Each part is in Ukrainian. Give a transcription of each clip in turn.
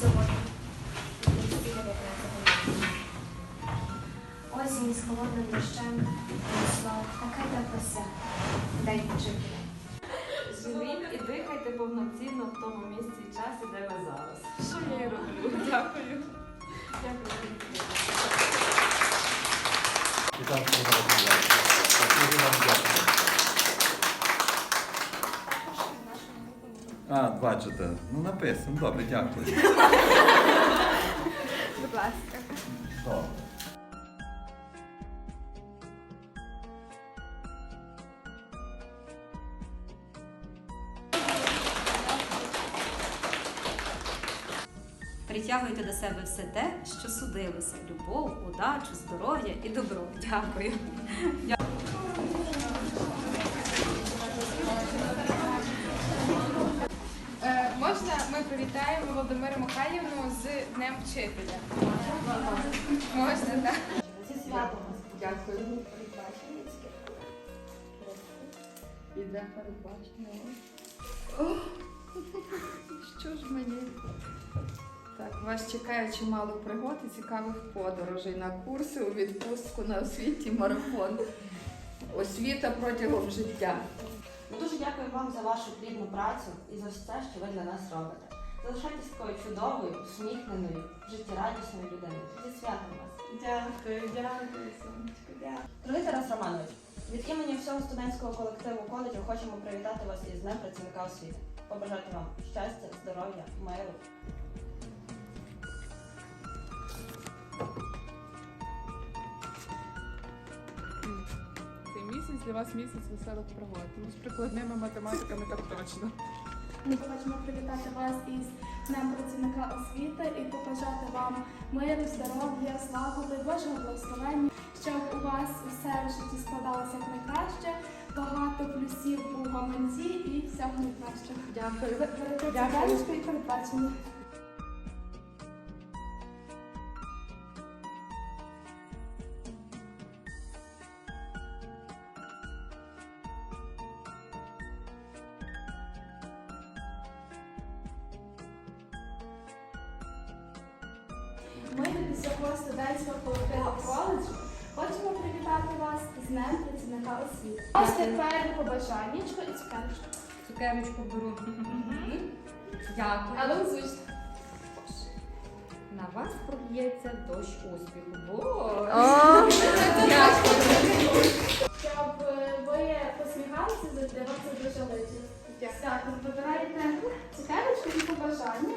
сьогодні. Осінь з холодним дощем принесла таке свято. День вчителя. Живіть і дихайте повноцінно в тому місці і часі, де ви зараз. Що я і роблю? Дякую. Дякую. І так, дякую. А, бачите, ну написано, добре, дякую. Будь ласка. Добре. Притягуйте до себе все те, що судилося: любов, удачу, здоров'я і добро. Дякую. Е, привітаємо Володимиру Михайлівну з Днем Вчителя? Можна, так? Зі святом вас. Дякую. Іде передбачення. Що ж мені? Так, вас чекає чимало пригод і цікавих подорожей на курси у відпустку на освіті марафон. Освіта протягом життя. Дуже дякуємо вам за вашу плідну працю і за все, що ви для нас робите. Залишайтесь такою чудовою, усміхненою, життєрадісною людиною. Зі святом вас! Дякую, дякую, сонечко, дякую. Дорогий Тарас Романович, від імені всього студентського колективу коледжу хочемо привітати вас із Днем працівника освіти. Побажати вам щастя, здоров'я, миру. Цей місяць для вас місяць веселих пригод. Ну, з прикладними математиками так точно. Ми хочемо привітати вас із Днем працівника освіти і побажати вам миру, здоров'я, славу, Божого благословення, щоб у вас все в житті складалося як найкраще, багато плюсів у гаманці і всього найкращого. Дякую. Дякую. Дякую. цікавочку і Ми від всього студентського колективу коледжу хочемо привітати вас з Днем працівника освіти. Ось тепер побажаннячко і цукерочку. Цукерочку беру. Дякую. Але озвучте. На вас проб'ється дощ успіху. Бо Щоб е, ви посміхалися завжди, це дуже. Так, вибираєте цукерочку і побажання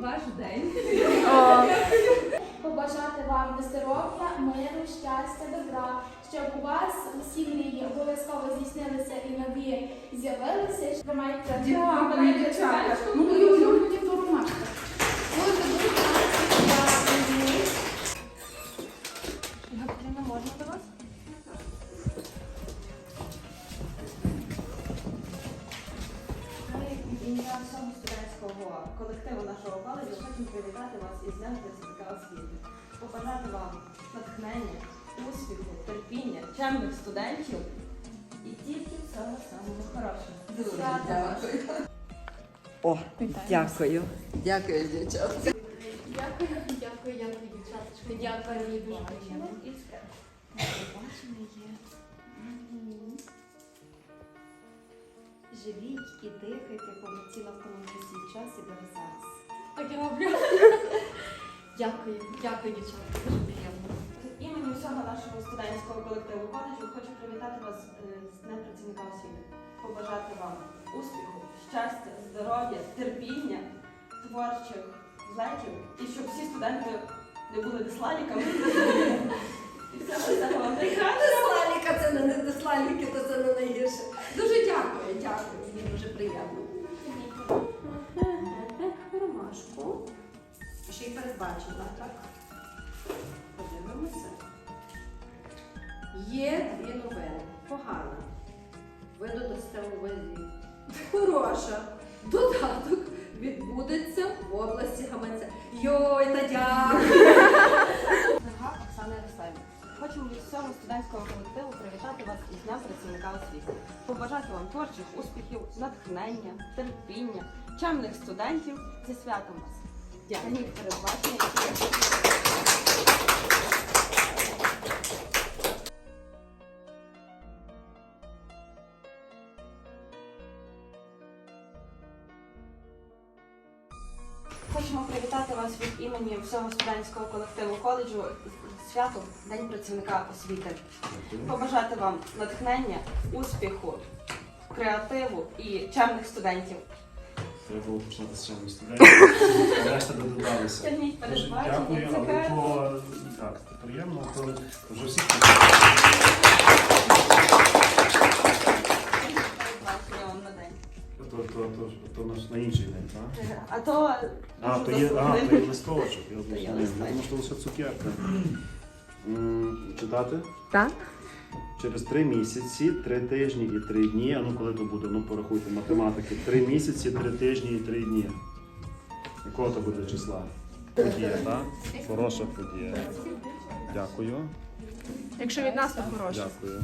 ваш день. Побажати вам здоров'я, миру, щастя, добра, щоб у вас усі мрії обов'язково здійснилися і нові з'явилися. Тримайте. Дякую, привітати вас із Днем працівника освіти. Побажати вам натхнення, успіху, терпіння, чемних студентів і тільки всього самого хорошого. Дуже дякую. О, дякую. Дякую, дівчата. Дякую, дякую, дякую, дівчаточки. Дякую, мені дуже приємно. І все. живіть і дихайте повноцінно в тому часі і часі, де ви зараз. Так я роблю. Дякую, дякую, дівчатка. Дуже приємно. Від імені всього нашого студентського колективу коледжу хочу привітати вас е, з Днем працівника освіти. Побажати вам успіху, щастя, здоров'я, терпіння, творчих злетів і щоб всі студенти не були дислаліками. І всього вам це не не то це не найгірше. Дуже дякую, дякую. Мені дуже приємно. Ромашку. Ще й передбачила, так? Подивимося. Є дві новини. Погана. Ви додасте у вазі. Хороша. Додаток відбудеться в області гаманця. Йой, та дякую. Оксана Ярославівна, хочемо від всього студентського колективу привітати вас із Днем працівника освіти. Побажати вам творчих успіхів, натхнення, терпіння, чемних студентів зі святом вас. Дякую. Імені всього студентського колективу коледжу з святом День працівника освіти. Побажати вам натхнення, успіху, креативу і чемних студентів. Треба було починати з чимось студентів. Решта додалися. Тягніть дякую, але цукерки. то так, це приємно, то вже всі А то А, то є, а, то є листочок. Я листочок. тому що лише цукерка. М, Читати? Так. Через три місяці, три тижні і три дні. А ну коли то буде? Ну порахуйте математики. Три місяці, три тижні і три дні. Якого то буде числа? Подія, так? Хороша подія. Дякую. Якщо від нас, то хороше. Дякую.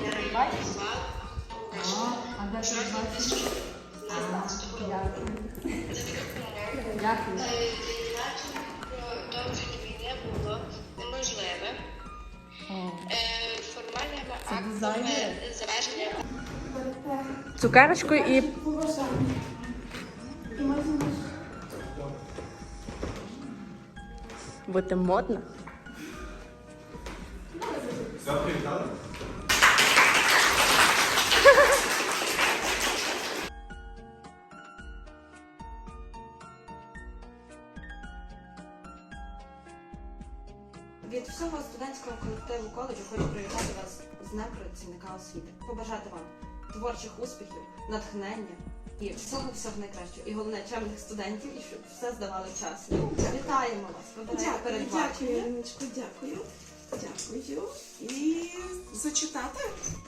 Передбачення. А де ти бачиш? Дякую. Дякую. Продовження війни було неможливе. Формальними актами Цукерочку і бути модна. Студентського колективу коледжу хочу привітати вас з Днем працівника освіти. Побажати вам творчих успіхів, натхнення і всього всього найкращого. І головне чемних студентів, і щоб все здавали вчасно. Вітаємо вас! Дякую, передбачення. дякую, Іриночко, дякую. Дякую. І зачитати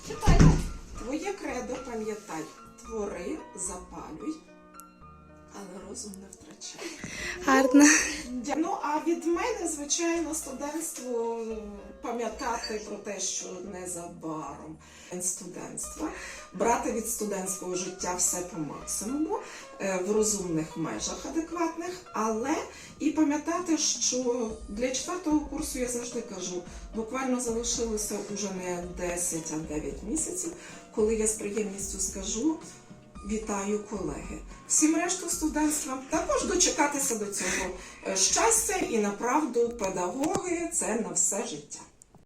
Читайте. твоє кредо, пам'ятай, твори, запалюй, але розум не втрачай. гарно. Ну, а від мене, звичайно, студентство пам'ятати про те, що незабаром студентства, брати від студентського життя все по максимуму е, в розумних межах адекватних, але і пам'ятати, що для четвертого курсу я завжди кажу, буквально залишилося уже не 10, а 9 місяців, коли я з приємністю скажу. Вітаю колеги. Всім решту студентства також дочекатися до цього е, щастя і направду педагоги це на все життя.